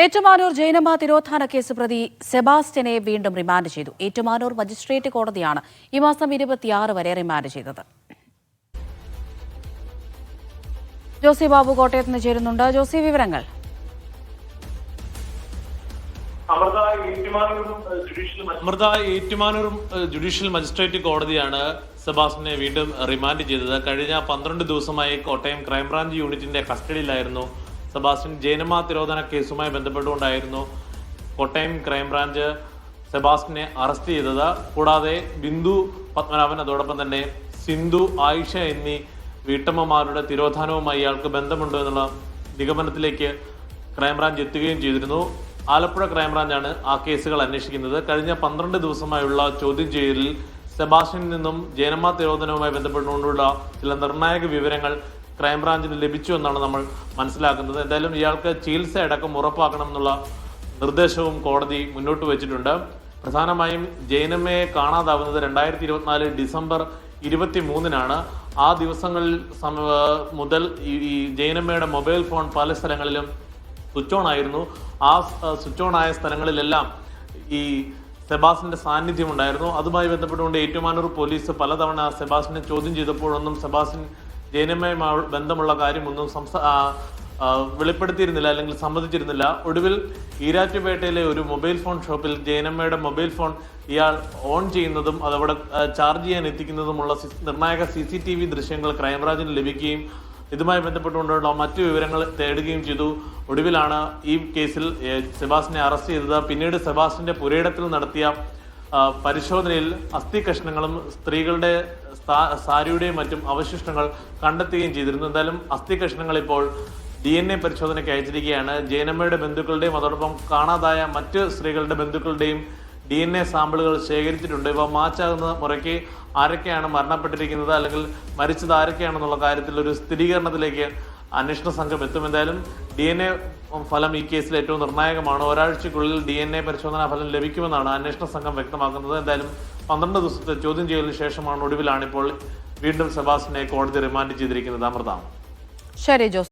Ettumanoor Jainamma തിരോധാന case പ്രതി സെബാസ്റ്റ്യനെ വീണ്ടും remand ചെയ്തു. ഏറ്റുമാനൂർ മജിസ്ട്രേറ്റ് കോടതിയാണ് ഈ മാസം ഇരുപത്തിയാറ് വരെ റിമാൻഡ് ചെയ്തത്. ജോസി ബാബു കോട്ടയത്ത് നിന്ന് ചേരുന്നുണ്ട്. ജോസി വിവരങ്ങൾ. അമൃത ഏറ്റുമാനൂരും ഏഹ്, അമൃത ഏറ്റുമാനൂർ ജുഡീഷ്യൽ മജിസ്ട്രേറ്റ് കോടതിയാണ് സെബാസ്റ്റിനെ വീണ്ടും റിമാൻഡ് ചെയ്തത്. കഴിഞ്ഞ പന്ത്രണ്ട് ദിവസമായി കോട്ടയം ക്രൈംബ്രാഞ്ച് യൂണിറ്റിന്റെ കസ്റ്റഡിയിലായിരുന്നു സെബാസ്റ്റ്യൻ ജൈനമ തിരോധന കേസുമായി ബന്ധപ്പെട്ടുകൊണ്ടായിരുന്നു കോട്ടയം ക്രൈംബ്രാഞ്ച് സെബാസ്റ്റിനെ അറസ്റ്റ് ചെയ്തത്. കൂടാതെ ബിന്ദു പത്മനാഭൻ അതോടൊപ്പം തന്നെ സിന്ധു ആയിഷ എന്നീ വീട്ടമ്മമാരുടെ തിരോധാനവുമായി ഇയാൾക്ക് ബന്ധമുണ്ട് എന്നുള്ള നിഗമനത്തിലേക്ക് ക്രൈംബ്രാഞ്ച് എത്തുകയും ചെയ്തിരുന്നു. ആലപ്പുഴ ക്രൈംബ്രാഞ്ചാണ് ആ കേസുകൾ അന്വേഷിക്കുന്നത്. കഴിഞ്ഞ പന്ത്രണ്ട് ദിവസമായുള്ള ചോദ്യം ചെയ്യലിൽ സെബാസ്റ്റ്യനിൽ നിന്നും ജയനമ്മ തിരോധനവുമായി ബന്ധപ്പെട്ടുകൊണ്ടുള്ള ചില നിർണായക വിവരങ്ങൾ ക്രൈംബ്രാഞ്ചിന് ലഭിച്ചു എന്നാണ് നമ്മൾ മനസ്സിലാക്കുന്നത്. എന്തായാലും ഇയാൾക്ക് ചികിത്സ അടക്കം ഉറപ്പാക്കണം എന്നുള്ള നിർദ്ദേശവും കോടതി മുന്നോട്ട് വെച്ചിട്ടുണ്ട്. പ്രധാനമായും ജൈനമ്മയെ കാണാതാവുന്നത് രണ്ടായിരത്തി ഇരുപത്തിനാല് ഡിസംബർ ഇരുപത്തി മൂന്നിനാണ് ആ ദിവസങ്ങളിൽ മുതൽ ഈ ജയനമ്മയുടെ മൊബൈൽ ഫോൺ പല സ്ഥലങ്ങളിലും സ്വിച്ച് ഓൺ ആയിരുന്നു. ആ സ്വിച്ച് ഓൺ ആയ സ്ഥലങ്ങളിലെല്ലാം ഈ സെബാസിന്റെ സാന്നിധ്യം ഉണ്ടായിരുന്നു. അതുമായി ബന്ധപ്പെട്ടുകൊണ്ട് ഏറ്റുമാനൂർ പോലീസ് പലതവണ സെബാസിനെ ചോദ്യം ചെയ്തപ്പോഴൊന്നും സെബാസിൻ ജൈനമ്മയുമായി ബന്ധമുള്ള കാര്യമൊന്നും സംസ വെളിപ്പെടുത്തിയിരുന്നില്ല അല്ലെങ്കിൽ സമ്മതിച്ചിരുന്നില്ല. ഒടുവിൽ ഈരാറ്റുപേട്ടയിലെ ഒരു മൊബൈൽ ഫോൺ ഷോപ്പിൽ ജയനമ്മയുടെ മൊബൈൽ ഫോൺ ഇയാൾ ഓൺ ചെയ്യുന്നതും അതവിടെ ചാർജ് ചെയ്യാൻ എത്തിക്കുന്നതുമുള്ള നിർണായക സി സി ടി വി ദൃശ്യങ്ങൾ ക്രൈംബ്രാഞ്ചിന് ലഭിക്കുകയും ഇതുമായി ബന്ധപ്പെട്ടുകൊണ്ടുള്ള മറ്റു വിവരങ്ങൾ തേടുകയും ചെയ്തു. ഒടുവിലാണ് ഈ കേസിൽ സെബാസ്റ്റിനെ അറസ്റ്റ് ചെയ്തത്. പിന്നീട് സെബാസ്റ്റിന്റെ പുരയിടത്തിൽ നടത്തിയ പരിശോധനയിൽ അസ്ഥി കഷ്ണങ്ങളും സ്ത്രീകളുടെ സാരിയുടെയും മറ്റും അവശിഷ്ടങ്ങൾ കണ്ടെത്തുകയും ചെയ്തിരുന്നു. എന്തായാലും അസ്ഥി കഷ്ണങ്ങൾ ഇപ്പോൾ ഡി എൻ എ പരിശോധനയ്ക്ക് അയച്ചിരിക്കുകയാണ്. ജയനമ്മയുടെ ബന്ധുക്കളുടെയും അതോടൊപ്പം കാണാതായ മറ്റ് സ്ത്രീകളുടെ ബന്ധുക്കളുടെയും ഡി എൻ എ സാമ്പിളുകൾ ശേഖരിച്ചിട്ടുണ്ട്. ഇവ മാച്ചാകുന്ന മുറയ്ക്ക് ആരൊക്കെയാണ് മരണപ്പെട്ടിരിക്കുന്നത് അല്ലെങ്കിൽ മരിച്ചത് ആരൊക്കെയാണെന്നുള്ള കാര്യത്തിൽ ഒരു സ്ഥിരീകരണത്തിലേക്ക് അന്വേഷണ സംഘം എത്തും എന്തായാലും ഡി എൻ എ ഫലം ഈ കേസിൽ ഏറ്റവും നിർണായകമാണ്. ഒരാഴ്ചക്കുള്ളിൽ ഡി എൻ എ പരിശോധനാ ഫലം ലഭിക്കുമെന്നാണ് അന്വേഷണ സംഘം വ്യക്തമാക്കുന്നത്. എന്തായാലും പന്ത്രണ്ട് ദിവസത്തെ ചോദ്യം ചെയ്യലിന് ശേഷമാണ് ഒടുവിലാണ് ഇപ്പോൾ വീണ്ടും സെബാസ്റ്റിനെ കോടതി റിമാൻഡ് ചെയ്തിരിക്കുന്നത്. അമൃത. ശരി ജോസി.